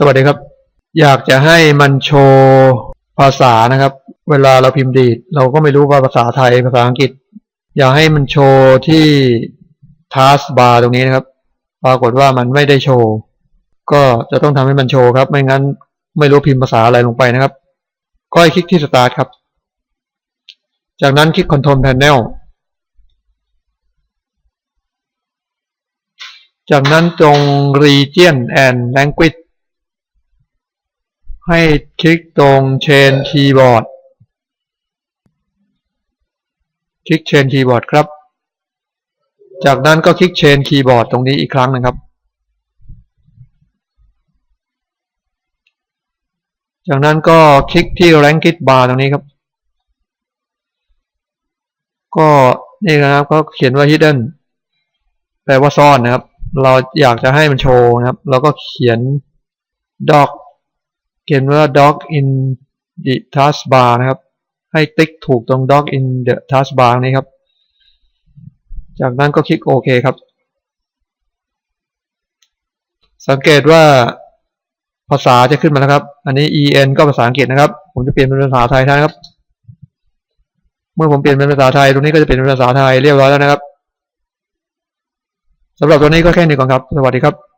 สวัสดีครับ อยากจะให้มันโชว์ภาษานะครับ เวลาเราพิมพ์ดีด เราก็ไม่รู้ว่าภาษาไทยภาษาอังกฤษ อยากให้มันโชว์ที่ task bar ตรงนี้นะครับ ปรากฏว่ามันไม่ได้โชว์ ก็จะต้องทำให้มันโชว์ครับ ไม่งั้นไม่รู้พิมพ์ภาษาอะไรลงไปนะครับ ก็ให้คลิกที่ start ครับ จากนั้นคลิก control panel จากนั้นตรง region and language ให้คลิกตรง change keyboard คลิก change keyboard ครับ จากนั้นก็คลิก change keyboard ตรงนี้อีกครั้งนะครับ จากนั้นก็คลิกที่ language bar ตรงนี้ครับ ก็นี่นะครับก็เขียนว่า hidden แปลว่าซ่อนนะครับ เราอยากจะให้มันโชว์นะครับ เราก็เขียน doc เขียนว่า doc in the taskbar นะครับ ให้ติ๊กถูกตรง doc in the taskbar นี้ครับ จากนั้นก็คลิกโอเคครับ สังเกตว่าภาษาจะขึ้นมาแล้วครับ อันนี้ en ก็ภาษาอังกฤษนะครับ ผมจะเปลี่ยนเป็นภาษาไทยแทนครับ เมื่อผมเปลี่ยนเป็นภาษาไทย ตรงนี้ก็จะเป็นภาษาไทยเรียบร้อยแล้วนะครับสำหรับตัวนี้ก็แค่นี้ก่อนครับ สวัสดีครับ